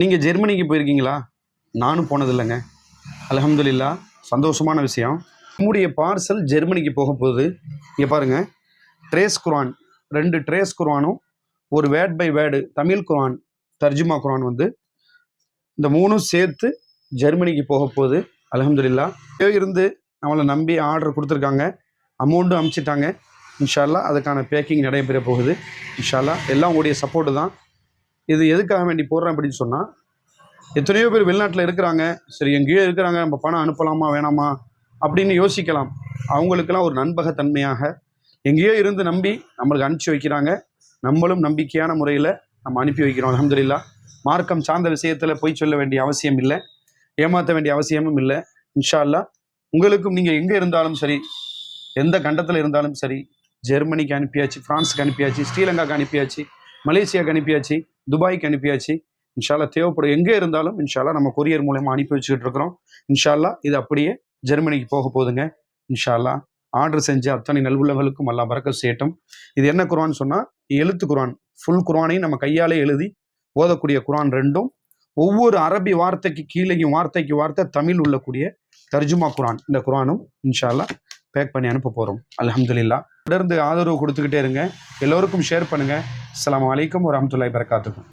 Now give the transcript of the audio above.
நீங்கள் ஜெர்மனிக்கு போயிருக்கீங்களா? நானும் போனதில்லைங்க. அலமதுல்லா சந்தோஷமான விஷயம். நம்முடைய பார்சல் ஜெர்மனிக்கு போக போகுது. இங்கே பாருங்கள் ட்ரேஸ் குரான் ரெண்டு ட்ரேஸ் குர்ஆனும் ஒரு word by word Tamil Quran தர்ஜுமா குரான் வந்து இந்த மூணும் சேர்த்து ஜெர்மனிக்கு போக போகுது. அலமதுல்லா இருந்து நம்மளை நம்பி ஆர்டர் கொடுத்துருக்காங்க. அமௌண்ட்டும் அமுச்சிட்டாங்க. இன்ஷால்லா அதுக்கான பேக்கிங் நடைபெற போகுது. இன்ஷால்லா எல்லாம் உங்களுடைய சப்போர்ட்டு தான். இது எதுக்காக வேண்டி போடுறேன் அப்படின்னு சொன்னால் எத்தனையோ பேர் வெளிநாட்டில் இருக்கிறாங்க. சரி எங்கேயோ இருக்கிறாங்க. நம்ம பணம் அனுப்பலாமா வேணாமா? அப்படின்னு யோசிக்கலாம். அவங்களுக்கெல்லாம் ஒரு நண்பகத்தன்மையாக எங்கேயோ இருந்து நம்பி நம்மளுக்கு அனுப்பிச்சி வைக்கிறாங்க. நம்மளும் நம்பிக்கையான முறையில் நம்ம அனுப்பி வைக்கிறோம் அலமதுல்லா மார்க்கம் சார்ந்த விஷயத்தில் போய் சொல்ல வேண்டிய அவசியம் இல்லை. ஏமாற்ற வேண்டிய அவசியமும் இல்லை. இன்ஷா அல்லாஹ் உங்களுக்கும் நீங்கள் எங்கே இருந்தாலும் சரி எந்த கண்டத்தில் இருந்தாலும் சரி ஜெர்மனிக்கு அனுப்பியாச்சு ஃப்ரான்ஸுக்கு அனுப்பியாச்சு ஸ்ரீலங்காக்கு அனுப்பியாச்சு மலேசியாவுக்கு அனுப்பியாச்சு துபாய்க்கு அனுப்பியாச்சு. இன்ஷால்லா தேவைப்படும் எங்கே இருந்தாலும் இன்ஷால்லா நம்ம கொரியர் மூலயமா அனுப்பி வச்சுக்கிட்டு இருக்கிறோம். இன்ஷால்லா இது அப்படியே ஜெர்மனிக்கு போக போகுதுங்க. இன்ஷால்லா ஆர்டர் செஞ்ச அத்தனை நல்வுள்ளவர்களுக்கும் எல்லாம் பறக்க செய்யட்டும். இது என்ன குரான் சொன்னால் எழுத்து குரான் ஃபுல் குரானையும் நம்ம கையாலே எழுதி ஓதக்கூடிய குரான் ரெண்டும் ஒவ்வொரு அரபி வார்த்தைக்கு கீழேயும் வார்த்தைக்கு வார்த்தை தமிழ் உள்ளக்கூடிய தர்ஜுமா குரான் இந்த குரானும் இன்ஷால்லா பேக் பண்ணி அனுப்ப போகிறோம் அலமதுல்லா தொடர்ந்து ஆதரவு கொடுத்துக்கிட்டே இருங்க. எல்லோருக்கும் ஷேர் பண்ணுங்கள் அஸ்லாம் வலைக்கம் வரமத்துல்லாய் பரகாத்துக்கும்